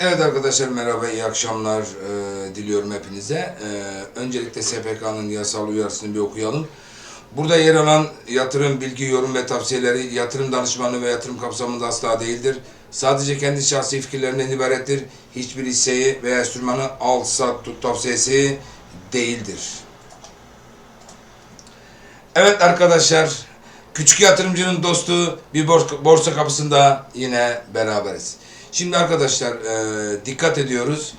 Evet arkadaşlar merhaba, iyi akşamlar e, diliyorum hepinize. E, öncelikle SPK'nın yasal uyarısını bir okuyalım. Burada yer alan yatırım, bilgi, yorum ve tavsiyeleri yatırım danışmanlığı ve yatırım kapsamında asla değildir. Sadece kendi şahsi fikirlerinden ibarettir. Hiçbir hisseyi veya enstrümanı al, sat, tut tavsiyesi değildir. Evet arkadaşlar, küçük yatırımcının dostu bir bors- borsa kapısında yine beraberiz. Şimdi arkadaşlar e, dikkat ediyoruz.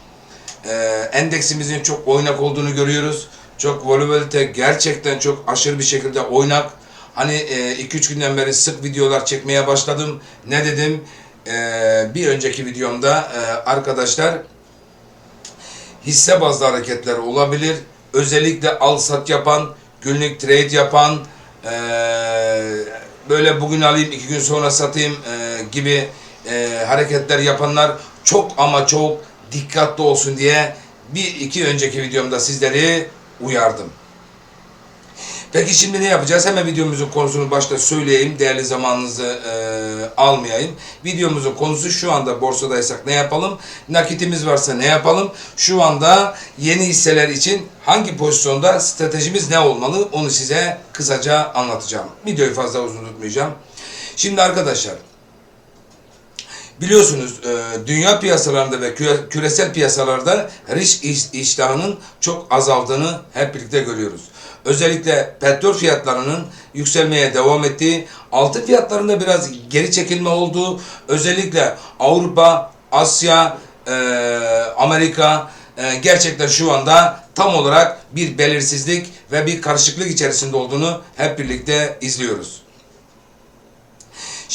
E, endeksimizin çok oynak olduğunu görüyoruz. Çok volatilite gerçekten çok aşırı bir şekilde oynak. Hani 2-3 günden beri sık videolar çekmeye başladım. Ne dedim? E, bir önceki videomda e, arkadaşlar hisse bazlı hareketler olabilir. Özellikle al sat yapan, günlük trade yapan, eee, böyle bugün alayım iki gün sonra satayım eee, gibi eee, hareketler yapanlar çok ama çok dikkatli olsun diye bir iki önceki videomda sizleri uyardım. Peki şimdi ne yapacağız? Hemen videomuzun konusunu başta söyleyeyim. Değerli zamanınızı e, almayayım. Videomuzun konusu şu anda borsadaysak ne yapalım? Nakitimiz varsa ne yapalım? Şu anda yeni hisseler için hangi pozisyonda stratejimiz ne olmalı? Onu size kısaca anlatacağım. Videoyu fazla uzun tutmayacağım. Şimdi arkadaşlar Biliyorsunuz e, dünya piyasalarında ve küre- küresel piyasalarda risk iş- iştahının çok azaldığını hep birlikte görüyoruz. Özellikle petrol fiyatlarının yükselmeye devam ettiği, altın fiyatlarında biraz geri çekilme olduğu, özellikle Avrupa, Asya, e, Amerika e, gerçekten şu anda tam olarak bir belirsizlik ve bir karışıklık içerisinde olduğunu hep birlikte izliyoruz.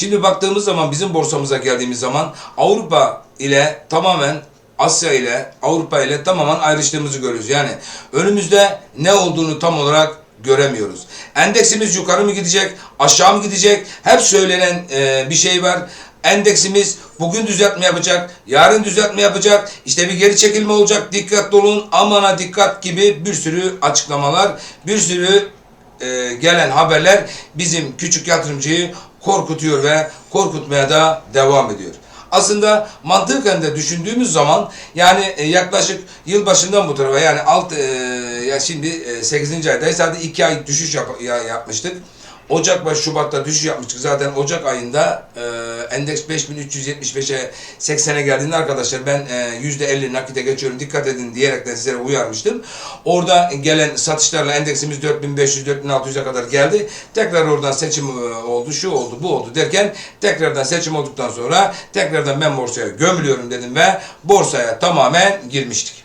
Şimdi baktığımız zaman bizim borsamıza geldiğimiz zaman Avrupa ile tamamen Asya ile Avrupa ile tamamen ayrıştığımızı görüyoruz. Yani önümüzde ne olduğunu tam olarak göremiyoruz. Endeksimiz yukarı mı gidecek, aşağı mı gidecek? Hep söylenen e, bir şey var. Endeksimiz bugün düzeltme yapacak, yarın düzeltme yapacak, işte bir geri çekilme olacak, dikkatli olun, amana dikkat gibi bir sürü açıklamalar, bir sürü e, gelen haberler bizim küçük yatırımcıyı korkutuyor ve korkutmaya da devam ediyor. Aslında mantıken de düşündüğümüz zaman yani e, yaklaşık yılbaşından bu tarafa yani alt e, ya şimdi e, 8. aydayız sadece 2 ay düşüş yap- ya- yapmıştık. Ocak ve Şubat'ta düşüş yapmıştık. Zaten Ocak ayında e, endeks 5375'e 80'e geldiğinde arkadaşlar ben e, %50 nakite geçiyorum dikkat edin diyerek de sizlere uyarmıştım. Orada gelen satışlarla endeksimiz 4500-4600'e kadar geldi. Tekrar oradan seçim e, oldu, şu oldu, bu oldu derken tekrardan seçim olduktan sonra tekrardan ben borsaya gömülüyorum dedim ve borsaya tamamen girmiştik.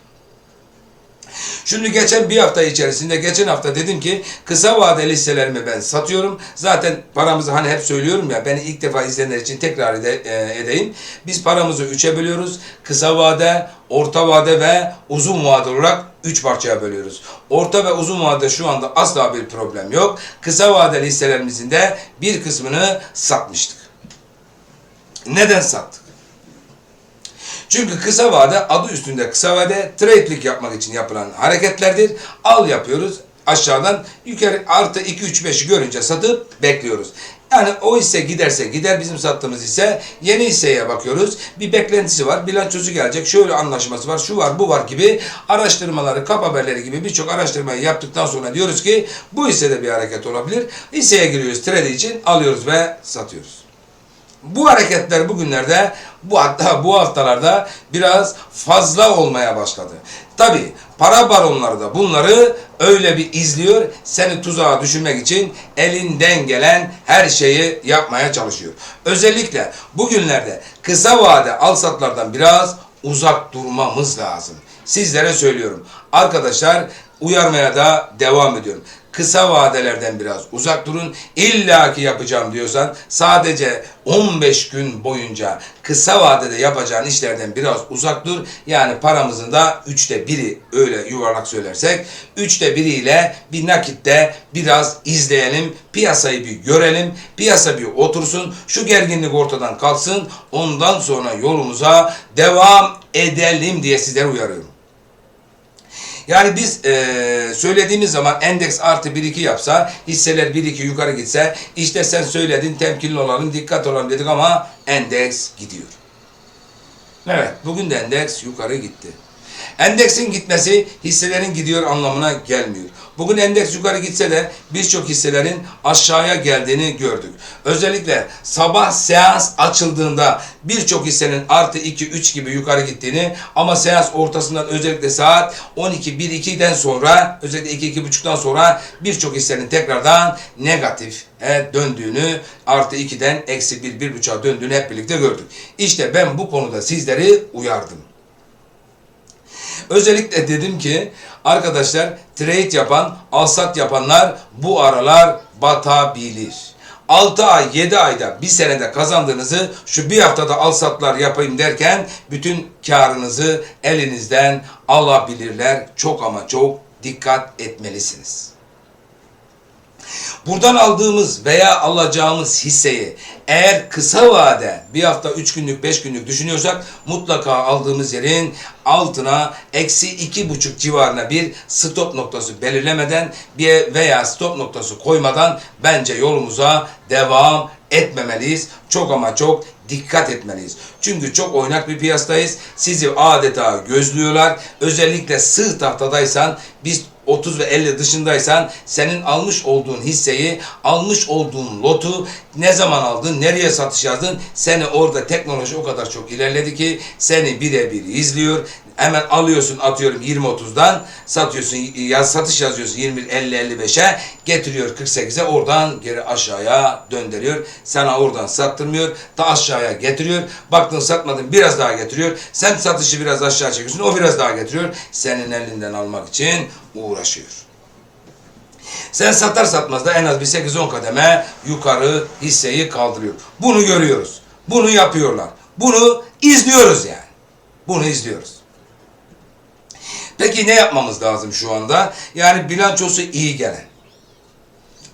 Şimdi geçen bir hafta içerisinde geçen hafta dedim ki kısa vadeli hisselerimi ben satıyorum. Zaten paramızı hani hep söylüyorum ya beni ilk defa izleyenler için tekrar ede- e, edeyim. Biz paramızı üçe bölüyoruz. Kısa vade, orta vade ve uzun vade olarak üç parçaya bölüyoruz. Orta ve uzun vadede şu anda asla bir problem yok. Kısa vadeli hisselerimizin de bir kısmını satmıştık. Neden sattık? Çünkü kısa vade adı üstünde kısa vade trade'lik yapmak için yapılan hareketlerdir. Al yapıyoruz aşağıdan yukarı artı 2 3 5'i görünce satıp bekliyoruz. Yani o hisse giderse gider bizim sattığımız hisse yeni hisseye bakıyoruz. Bir beklentisi var. Bilançosu gelecek. Şöyle anlaşması var. Şu var bu var gibi araştırmaları kap haberleri gibi birçok araştırmayı yaptıktan sonra diyoruz ki bu hissede bir hareket olabilir. Hisseye giriyoruz trade için alıyoruz ve satıyoruz. Bu hareketler bugünlerde bu hatta bu haftalarda biraz fazla olmaya başladı. Tabi para baronları da bunları öyle bir izliyor, seni tuzağa düşürmek için elinden gelen her şeyi yapmaya çalışıyor. Özellikle bugünlerde kısa vade al satlardan biraz uzak durmamız lazım. Sizlere söylüyorum. Arkadaşlar uyarmaya da devam ediyorum. Kısa vadelerden biraz uzak durun. İlla ki yapacağım diyorsan sadece 15 gün boyunca kısa vadede yapacağın işlerden biraz uzak dur. Yani paramızın da üçte biri öyle yuvarlak söylersek üçte biriyle bir nakitte biraz izleyelim. Piyasayı bir görelim. Piyasa bir otursun. Şu gerginlik ortadan kalksın. Ondan sonra yolumuza devam edelim diye sizleri uyarıyorum. Yani biz eee, söylediğimiz zaman endeks artı 1-2 yapsa, hisseler 1-2 yukarı gitse, işte sen söyledin temkinli olalım, dikkat olalım dedik ama endeks gidiyor. Evet, bugün de endeks yukarı gitti. Endeksin gitmesi hisselerin gidiyor anlamına gelmiyor. Bugün endeks yukarı gitse de birçok hisselerin aşağıya geldiğini gördük. Özellikle sabah seans açıldığında birçok hissenin artı 2-3 gibi yukarı gittiğini ama seans ortasından özellikle saat 12-1-2'den sonra özellikle 2-2.30'dan sonra birçok hissenin tekrardan negatif döndüğünü artı 2'den eksi 1-1.5'a döndüğünü hep birlikte gördük. İşte ben bu konuda sizleri uyardım. Özellikle dedim ki arkadaşlar trade yapan, alsat yapanlar bu aralar batabilir. 6 ay, 7 ayda, bir senede kazandığınızı şu bir haftada alsatlar yapayım derken bütün karınızı elinizden alabilirler. Çok ama çok dikkat etmelisiniz. Buradan aldığımız veya alacağımız hisseyi eğer kısa vade bir hafta, üç günlük, beş günlük düşünüyorsak mutlaka aldığımız yerin altına eksi iki buçuk civarına bir stop noktası belirlemeden bir veya stop noktası koymadan bence yolumuza devam etmemeliyiz. Çok ama çok dikkat etmeliyiz. Çünkü çok oynak bir piyasadayız. Sizi adeta gözlüyorlar. Özellikle sığ tahtadaysan biz 30 ve 50 dışındaysan senin almış olduğun hisseyi, almış olduğun lotu ne zaman aldın, nereye satış yazdın? Seni orada teknoloji o kadar çok ilerledi ki seni birebir izliyor. Hemen alıyorsun atıyorum 20-30'dan satıyorsun ya satış yazıyorsun 20-50-55'e getiriyor 48'e oradan geri aşağıya döndürüyor. Sana oradan sattırmıyor da aşağıya getiriyor. Baktın satmadın biraz daha getiriyor. Sen satışı biraz aşağı çekiyorsun o biraz daha getiriyor. Senin elinden almak için uğraşıyor. Sen satar satmaz da en az bir 8-10 kademe yukarı hisseyi kaldırıyor. Bunu görüyoruz. Bunu yapıyorlar. Bunu izliyoruz yani. Bunu izliyoruz. Peki ne yapmamız lazım şu anda? Yani bilançosu iyi gelen.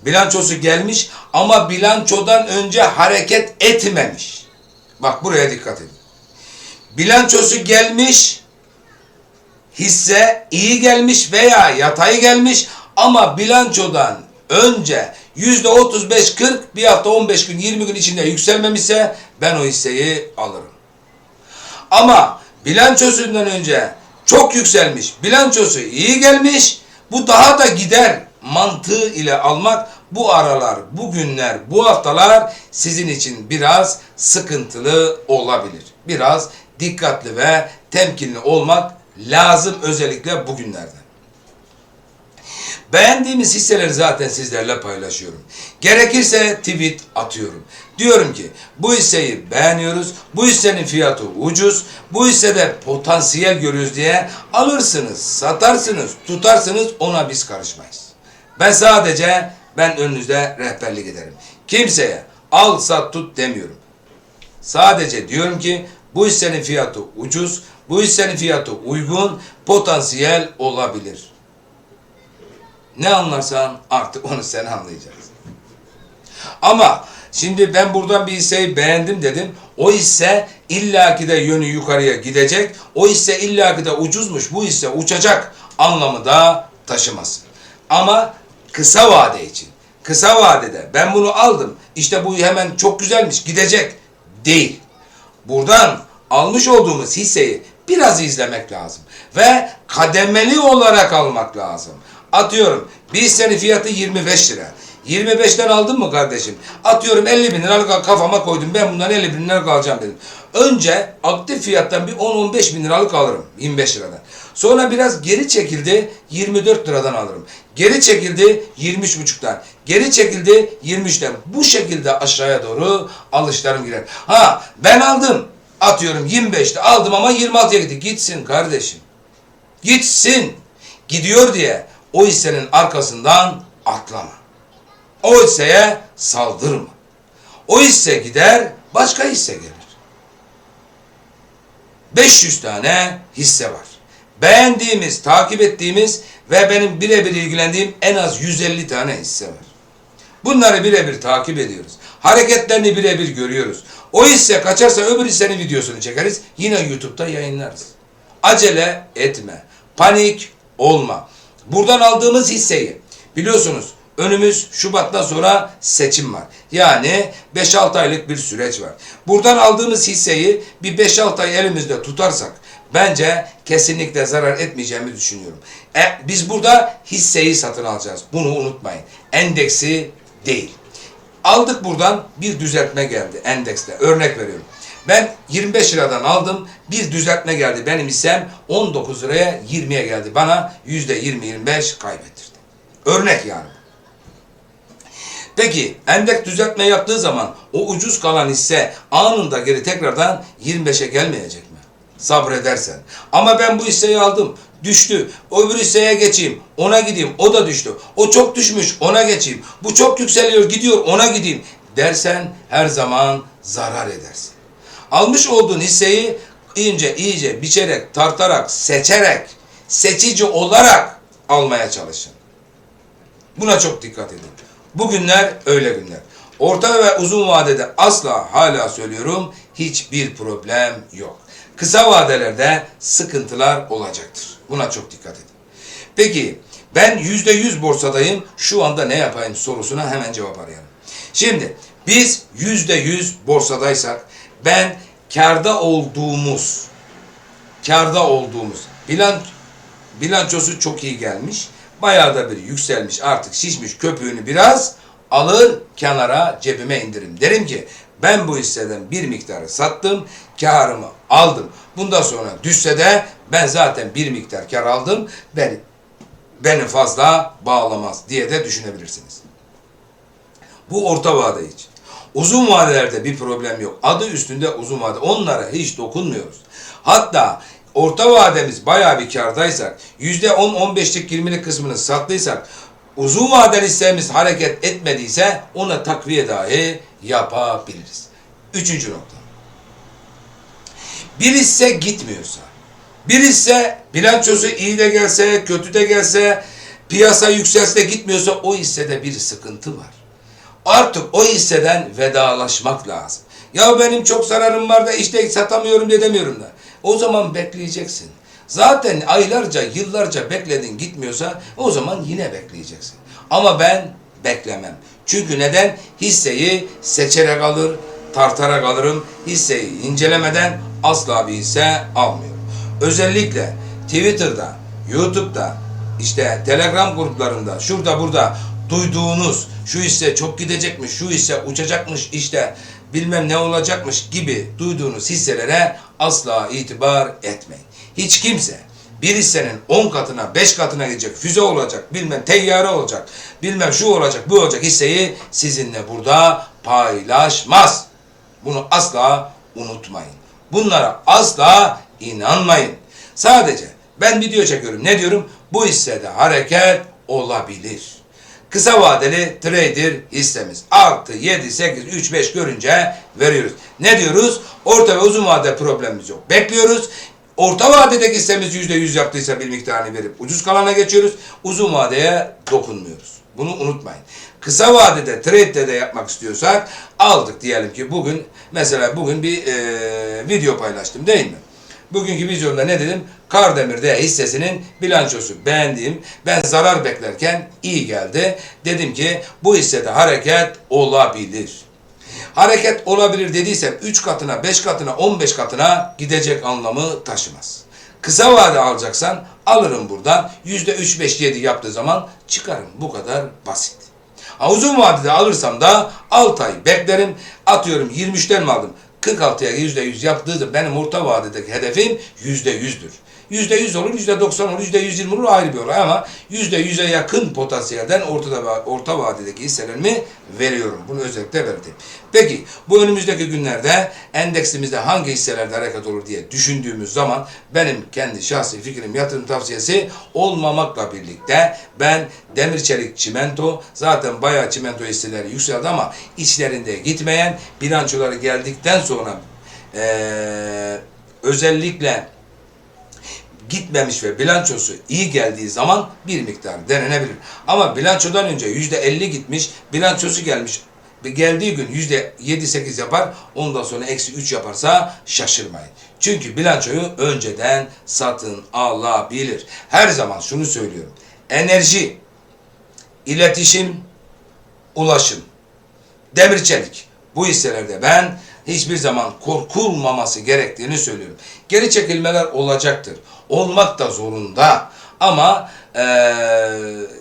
Bilançosu gelmiş ama bilançodan önce hareket etmemiş. Bak buraya dikkat edin. Bilançosu gelmiş, hisse iyi gelmiş veya yatay gelmiş ama bilançodan önce yüzde 35-40 bir hafta 15 gün 20 gün içinde yükselmemişse ben o hisseyi alırım. Ama bilançosundan önce çok yükselmiş, bilançosu iyi gelmiş, bu daha da gider mantığı ile almak bu aralar, bu günler, bu haftalar sizin için biraz sıkıntılı olabilir. Biraz dikkatli ve temkinli olmak lazım özellikle bugünlerde. Beğendiğimiz hisseleri zaten sizlerle paylaşıyorum. Gerekirse tweet atıyorum. Diyorum ki bu hisseyi beğeniyoruz, bu hissenin fiyatı ucuz, bu hissede potansiyel görüyoruz diye alırsınız, satarsınız, tutarsınız ona biz karışmayız. Ben sadece ben önünüzde rehberlik ederim. Kimseye al sat tut demiyorum. Sadece diyorum ki bu hissenin fiyatı ucuz, bu hissenin fiyatı uygun, potansiyel olabilir. Ne anlarsan artık onu sen anlayacaksın. Ama şimdi ben buradan bir hisseyi beğendim dedim. O hisse illaki de yönü yukarıya gidecek. O hisse illaki de ucuzmuş. Bu hisse uçacak anlamı da taşımasın. Ama kısa vade için. Kısa vadede ben bunu aldım. İşte bu hemen çok güzelmiş gidecek. Değil. Buradan almış olduğumuz hisseyi biraz izlemek lazım. Ve kademeli olarak almak lazım. Atıyorum bir hissenin fiyatı 25 lira. 25'ten aldın mı kardeşim? Atıyorum 50 bin liralık kafama koydum. Ben bundan 50 bin liralık alacağım dedim. Önce aktif fiyattan bir 10-15 bin liralık alırım. 25 liradan. Sonra biraz geri çekildi 24 liradan alırım. Geri çekildi 23,5'tan. Geri çekildi 23'ten. Bu şekilde aşağıya doğru alışlarım girer. Ha ben aldım. Atıyorum 25'te aldım ama 26'ya gitti. Gitsin kardeşim. Gitsin. Gidiyor diye o hissenin arkasından atlama. O hisseye saldırma. O hisse gider, başka hisse gelir. 500 tane hisse var. Beğendiğimiz, takip ettiğimiz ve benim birebir ilgilendiğim en az 150 tane hisse var. Bunları birebir takip ediyoruz. Hareketlerini birebir görüyoruz. O hisse kaçarsa öbür hissenin videosunu çekeriz. Yine YouTube'da yayınlarız. Acele etme. Panik olma. Buradan aldığımız hisseyi biliyorsunuz Önümüz Şubat'tan sonra seçim var. Yani 5-6 aylık bir süreç var. Buradan aldığımız hisseyi bir 5-6 ay elimizde tutarsak bence kesinlikle zarar etmeyeceğimi düşünüyorum. E, biz burada hisseyi satın alacağız. Bunu unutmayın. Endeksi değil. Aldık buradan bir düzeltme geldi endekste. Örnek veriyorum. Ben 25 liradan aldım. Bir düzeltme geldi. Benim hissem 19 liraya 20'ye geldi. Bana %20-25 kaybettirdi. Örnek yani. Peki endeks düzeltme yaptığı zaman o ucuz kalan hisse anında geri tekrardan 25'e gelmeyecek mi? Sabredersen. Ama ben bu hisseyi aldım. Düştü. Öbür hisseye geçeyim. Ona gideyim. O da düştü. O çok düşmüş. Ona geçeyim. Bu çok yükseliyor. Gidiyor. Ona gideyim. Dersen her zaman zarar edersin. Almış olduğun hisseyi iyice iyice biçerek, tartarak, seçerek, seçici olarak almaya çalışın. Buna çok dikkat edin. Bugünler öyle günler. Orta ve uzun vadede asla hala söylüyorum hiçbir problem yok. Kısa vadelerde sıkıntılar olacaktır. Buna çok dikkat edin. Peki ben yüzde yüz borsadayım şu anda ne yapayım sorusuna hemen cevap arayalım. Şimdi biz yüzde yüz borsadaysak ben karda olduğumuz karda olduğumuz bilan bilançosu çok iyi gelmiş. Bayağı da bir yükselmiş artık şişmiş köpüğünü biraz alır kenara cebime indirim. Derim ki ben bu hisseden bir miktarı sattım karımı aldım. Bundan sonra düşse de ben zaten bir miktar kar aldım. Ben, beni fazla bağlamaz diye de düşünebilirsiniz. Bu orta vade için. Uzun vadelerde bir problem yok. Adı üstünde uzun vade. Onlara hiç dokunmuyoruz. Hatta orta vademiz bayağı bir kardaysak, yüzde 10-15'lik 20'lik kısmını sattıysak, uzun vadeli hissemiz hareket etmediyse ona takviye dahi yapabiliriz. Üçüncü nokta. Bir hisse gitmiyorsa, bir hisse bilançosu iyi de gelse, kötü de gelse, piyasa yükselse de gitmiyorsa o hissede bir sıkıntı var. Artık o hisseden vedalaşmak lazım. Ya benim çok zararım var da işte satamıyorum diye demiyorum da. O zaman bekleyeceksin. Zaten aylarca, yıllarca bekledin gitmiyorsa o zaman yine bekleyeceksin. Ama ben beklemem. Çünkü neden? Hisseyi seçerek alır, tartarak alırım. Hisseyi incelemeden asla bir hisse almıyorum. Özellikle Twitter'da, YouTube'da, işte Telegram gruplarında, şurada burada duyduğunuz şu hisse çok gidecekmiş, şu hisse uçacakmış işte bilmem ne olacakmış gibi duyduğunuz hisselere asla itibar etmeyin. Hiç kimse bir hissenin 10 katına 5 katına gidecek füze olacak bilmem teyyare olacak bilmem şu olacak bu olacak hisseyi sizinle burada paylaşmaz. Bunu asla unutmayın. Bunlara asla inanmayın. Sadece ben video çekiyorum. Ne diyorum? Bu hissede hareket olabilir. Kısa vadeli trader hissemiz. Artı 7, 8, 3, 5 görünce veriyoruz. Ne diyoruz? Orta ve uzun vade problemimiz yok. Bekliyoruz. Orta vadedeki hissemiz %100 yaptıysa bir miktarını verip ucuz kalana geçiyoruz. Uzun vadeye dokunmuyoruz. Bunu unutmayın. Kısa vadede trade'de de yapmak istiyorsak aldık diyelim ki bugün mesela bugün bir eee, video paylaştım değil mi? Bugünkü vizyonda ne dedim? Kardemir'de hissesinin bilançosu beğendiğim, ben zarar beklerken iyi geldi. Dedim ki bu hissede hareket olabilir. Hareket olabilir dediysem 3 katına, 5 katına, 15 katına gidecek anlamı taşımaz. Kısa vade alacaksan alırım buradan. %3, 5, 7 yaptığı zaman çıkarım. Bu kadar basit. Ha, uzun vadede alırsam da 6 ay beklerim. Atıyorum 23'ten mi aldım? 46'ya %100 yaptığı zaman benim orta vadedeki hedefim %100'dür. %100 olur, %90 olur, %120 olur ayrı bir olay ama %100'e yakın potansiyelden ortada, orta vadedeki hisselerimi veriyorum. Bunu özellikle belirteyim. Peki bu önümüzdeki günlerde endeksimizde hangi hisselerde hareket olur diye düşündüğümüz zaman benim kendi şahsi fikrim yatırım tavsiyesi olmamakla birlikte ben demir çelik çimento zaten bayağı çimento hisseleri yükseldi ama içlerinde gitmeyen bilançoları geldikten sonra eee, özellikle gitmemiş ve bilançosu iyi geldiği zaman bir miktar denenebilir. Ama bilançodan önce yüzde elli gitmiş, bilançosu gelmiş, geldiği gün yüzde yedi sekiz yapar, ondan sonra eksi üç yaparsa şaşırmayın. Çünkü bilançoyu önceden satın alabilir. Her zaman şunu söylüyorum. Enerji, iletişim, ulaşım, demir çelik. Bu hisselerde ben hiçbir zaman korkulmaması gerektiğini söylüyorum. Geri çekilmeler olacaktır. Olmak da zorunda. Ama eee,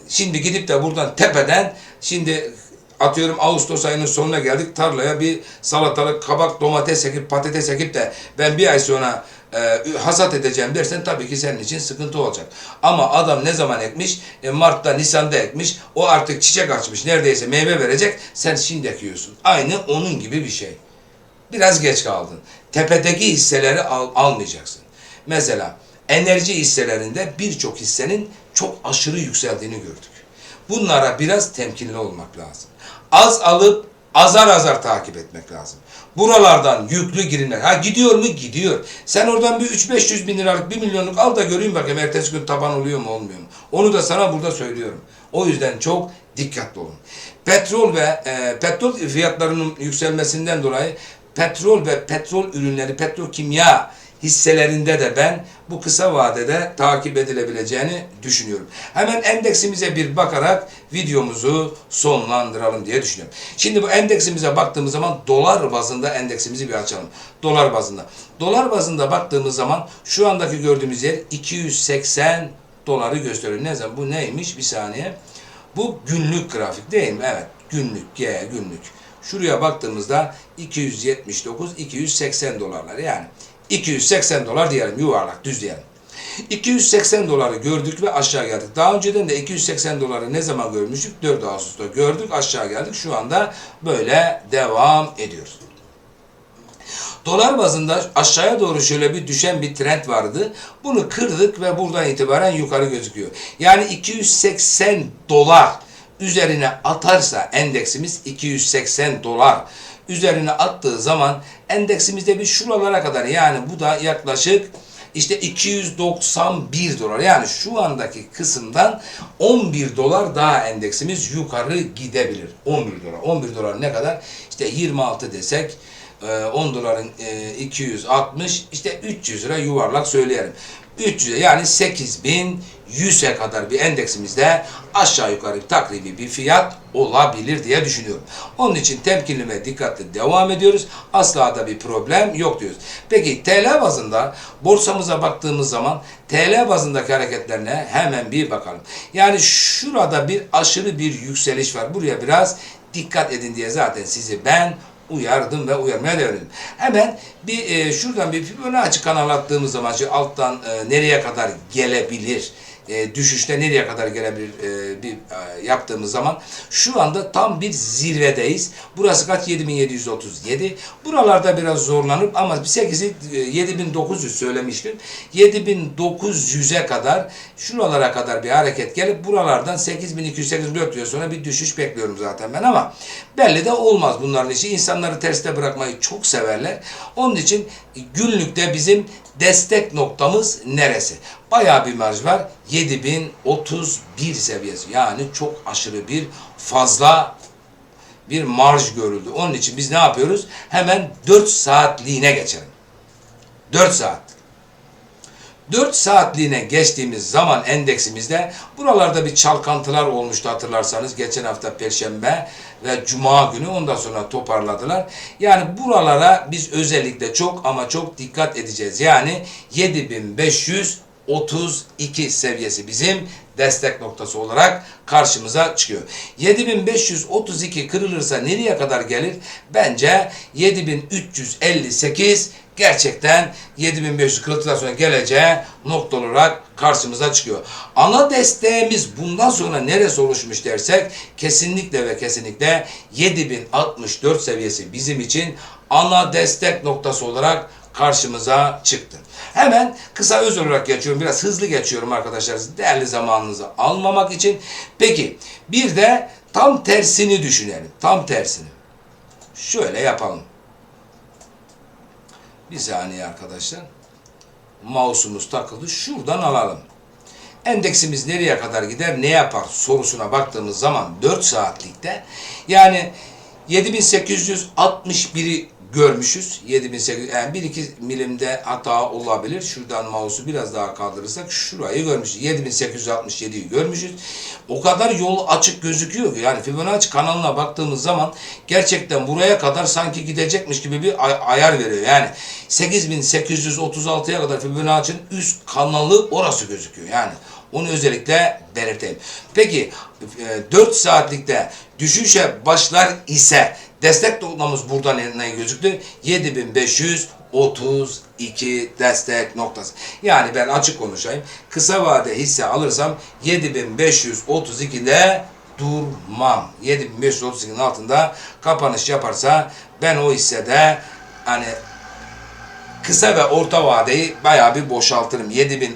şimdi gidip de buradan tepeden şimdi atıyorum Ağustos ayının sonuna geldik tarlaya bir salatalık, kabak, domates ekip, patates ekip de ben bir ay sonra e, hasat edeceğim dersen tabii ki senin için sıkıntı olacak. Ama adam ne zaman ekmiş? E, Mart'ta, Nisan'da ekmiş. O artık çiçek açmış. Neredeyse meyve verecek. Sen şimdi ekiyorsun. Aynı onun gibi bir şey. Biraz geç kaldın. Tepedeki hisseleri al, almayacaksın. Mesela enerji hisselerinde birçok hissenin çok aşırı yükseldiğini gördük. Bunlara biraz temkinli olmak lazım. Az alıp azar azar takip etmek lazım. Buralardan yüklü girinler. Ha gidiyor mu? Gidiyor. Sen oradan bir 3-500 bin liralık, 1 milyonluk al da göreyim bakayım ertesi gün taban oluyor mu olmuyor mu? Onu da sana burada söylüyorum. O yüzden çok dikkatli olun. Petrol ve e, petrol fiyatlarının yükselmesinden dolayı petrol ve petrol ürünleri, petrokimya hisselerinde de ben bu kısa vadede takip edilebileceğini düşünüyorum. Hemen endeksimize bir bakarak videomuzu sonlandıralım diye düşünüyorum. Şimdi bu endeksimize baktığımız zaman dolar bazında endeksimizi bir açalım. Dolar bazında. Dolar bazında baktığımız zaman şu andaki gördüğümüz yer 280 doları gösteriyor. Ne zaman? Bu neymiş? Bir saniye. Bu günlük grafik değil mi? Evet. Günlük. G günlük. Şuraya baktığımızda 279 280 dolarlar. Yani 280 dolar diyelim yuvarlak düz diyelim. 280 doları gördük ve aşağı geldik. Daha önceden de 280 doları ne zaman görmüştük? 4 Ağustos'ta gördük aşağı geldik. Şu anda böyle devam ediyoruz. Dolar bazında aşağıya doğru şöyle bir düşen bir trend vardı. Bunu kırdık ve buradan itibaren yukarı gözüküyor. Yani 280 dolar üzerine atarsa endeksimiz 280 dolar üzerine attığı zaman endeksimizde bir şuralara kadar yani bu da yaklaşık işte 291 dolar yani şu andaki kısımdan 11 dolar daha endeksimiz yukarı gidebilir. 11 dolar. 11 dolar ne kadar? İşte 26 desek e, 10 doların e, 260 işte 300 lira yuvarlak söyleyelim. 300'e yani 8100'e kadar bir endeksimizde aşağı yukarı takribi bir fiyat olabilir diye düşünüyorum. Onun için temkinli ve dikkatli devam ediyoruz. Asla da bir problem yok diyoruz. Peki TL bazında borsamıza baktığımız zaman TL bazındaki hareketlerine hemen bir bakalım. Yani şurada bir aşırı bir yükseliş var. Buraya biraz dikkat edin diye zaten sizi ben uyardım ve uyarmaya ediyorum. Hemen bir e, şuradan bir Fibonacci kanal attığımız zaman şu alttan e, nereye kadar gelebilir? E, düşüşte nereye kadar gelebilir e, bir e, yaptığımız zaman şu anda tam bir zirvedeyiz. Burası kaç? 7737. Buralarda biraz zorlanıp ama 8'i e, 7900 söylemiştim. 7900'e kadar şuralara kadar bir hareket gelip buralardan 8200 8400 sonra bir düşüş bekliyorum zaten ben ama belli de olmaz bunların işi. İnsanları terste bırakmayı çok severler. Onun için günlükte bizim destek noktamız neresi? Bayağı bir marj var. 7031 seviyesi. Yani çok aşırı bir fazla bir marj görüldü. Onun için biz ne yapıyoruz? Hemen 4 saatliğine geçelim. 4 saat. 4 saatliğine geçtiğimiz zaman endeksimizde buralarda bir çalkantılar olmuştu hatırlarsanız. Geçen hafta Perşembe ve Cuma günü ondan sonra toparladılar. Yani buralara biz özellikle çok ama çok dikkat edeceğiz. Yani 7532 seviyesi bizim destek noktası olarak karşımıza çıkıyor. 7532 kırılırsa nereye kadar gelir? Bence 7358 gerçekten 7500 kırıldıktan sonra geleceği nokta olarak karşımıza çıkıyor. Ana desteğimiz bundan sonra neresi oluşmuş dersek kesinlikle ve kesinlikle 7064 seviyesi bizim için ana destek noktası olarak karşımıza çıktı. Hemen kısa öz olarak geçiyorum. Biraz hızlı geçiyorum arkadaşlar. Değerli zamanınızı almamak için. Peki bir de tam tersini düşünelim. Tam tersini. Şöyle yapalım. Bir saniye arkadaşlar. Mouse'umuz takıldı. Şuradan alalım. Endeksimiz nereye kadar gider, ne yapar sorusuna baktığımız zaman 4 saatlikte yani 7861'i görmüşüz. 7800 yani 1-2 milimde hata olabilir. Şuradan mouse'u biraz daha kaldırırsak şurayı görmüşüz. 7867'yi görmüşüz. O kadar yol açık gözüküyor ki yani Fibonacci kanalına baktığımız zaman gerçekten buraya kadar sanki gidecekmiş gibi bir ay- ayar veriyor. Yani 8836'ya kadar Fibonacci'nin üst kanalı orası gözüküyor. Yani onu özellikle belirteyim. Peki e, 4 saatlikte düşüşe başlar ise destek noktamız burada ne, ne gözüktü? 7532 destek noktası. Yani ben açık konuşayım. Kısa vade hisse alırsam 7532'de durmam. 7532'nin altında kapanış yaparsa ben o hissede hani kısa ve orta vadeyi bayağı bir boşaltırım. 7000 e,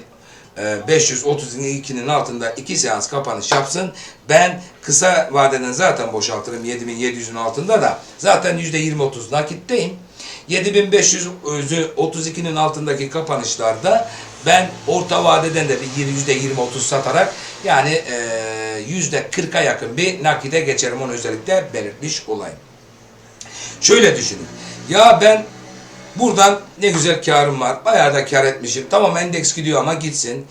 532'nin altında 2 seans kapanış yapsın. Ben kısa vadeden zaten boşaltırım 7700'ün altında da zaten %20-30 nakitteyim. 7532'nin altındaki kapanışlarda ben orta vadeden de bir %20-30 satarak yani e, %40'a yakın bir nakide geçerim. Onu özellikle belirtmiş olayım. Şöyle düşünün. Ya ben buradan ne güzel karım var. Bayağı da kar etmişim. Tamam endeks gidiyor ama gitsin.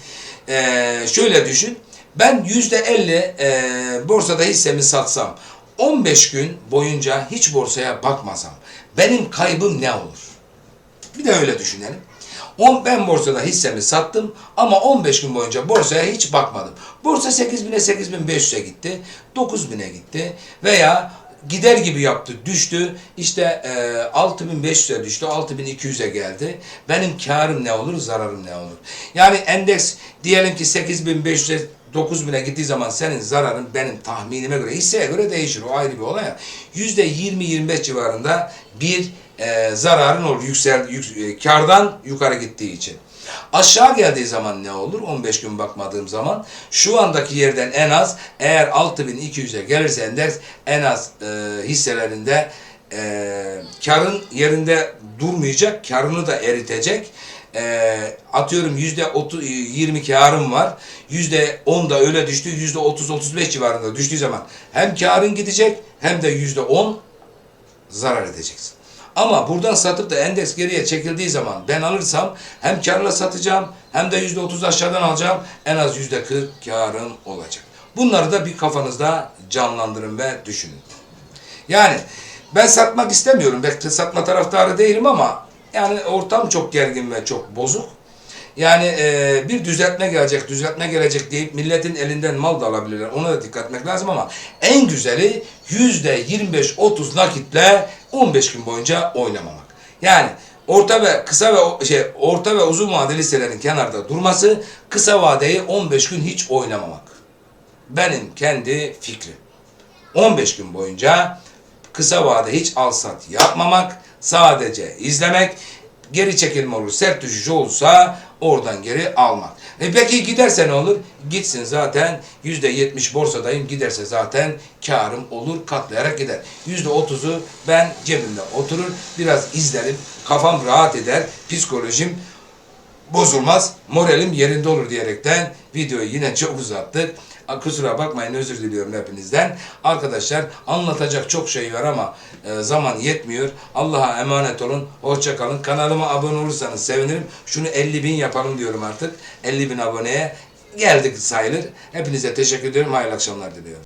Ee, şöyle düşün. Ben yüzde elli borsada hissemi satsam 15 gün boyunca hiç borsaya bakmasam benim kaybım ne olur? Bir de öyle düşünelim. On, ben borsada hissemi sattım ama 15 gün boyunca borsaya hiç bakmadım. Borsa 8000'e 8500'e gitti, 9000'e gitti veya gider gibi yaptı, düştü. İşte e, 6500'e düştü, 6200'e geldi. Benim karım ne olur, zararım ne olur? Yani endeks diyelim ki 8500'e 9000'e gittiği zaman senin zararın benim tahminime göre, hisseye göre değişir. O ayrı bir olay. ya. %20-25 civarında bir e, zararın olur. Yüksel, yük, e, kardan yukarı gittiği için. Aşağı geldiği zaman ne olur? 15 gün bakmadığım zaman şu andaki yerden en az eğer 6200'e gelirse endeks en az e, hisselerinde e, karın yerinde durmayacak, karını da eritecek. E, atıyorum yüzde 30, 20 karım var. Yüzde 10 da öyle düştü. Yüzde 30-35 civarında düştüğü zaman hem karın gidecek hem de yüzde 10 zarar edeceksin. Ama buradan satıp da endeks geriye çekildiği zaman ben alırsam hem karla satacağım hem de yüzde otuz aşağıdan alacağım. En az yüzde kırk karım olacak. Bunları da bir kafanızda canlandırın ve düşünün. Yani ben satmak istemiyorum. Belki satma taraftarı değilim ama yani ortam çok gergin ve çok bozuk. Yani e, bir düzeltme gelecek, düzeltme gelecek deyip milletin elinden mal da alabilirler. Ona da dikkat etmek lazım ama en güzeli yüzde 25-30 nakitle 15 gün boyunca oynamamak. Yani orta ve kısa ve şey orta ve uzun vadeli hisselerin kenarda durması, kısa vadeyi 15 gün hiç oynamamak. Benim kendi fikrim. 15 gün boyunca kısa vade hiç al sat yapmamak, sadece izlemek, geri çekilme olur, sert düşüş olursa oradan geri almak. E peki giderse ne olur? Gitsin zaten %70 borsadayım giderse zaten karım olur katlayarak gider. %30'u ben cebimde oturur biraz izlerim kafam rahat eder psikolojim bozulmaz, moralim yerinde olur diyerekten videoyu yine çok uzattık. Kusura bakmayın özür diliyorum hepinizden. Arkadaşlar anlatacak çok şey var ama e, zaman yetmiyor. Allah'a emanet olun. Hoşça kalın. Kanalıma abone olursanız sevinirim. Şunu 50 bin yapalım diyorum artık. 50 bin aboneye geldik sayılır. Hepinize teşekkür ediyorum. Hayırlı akşamlar diliyorum.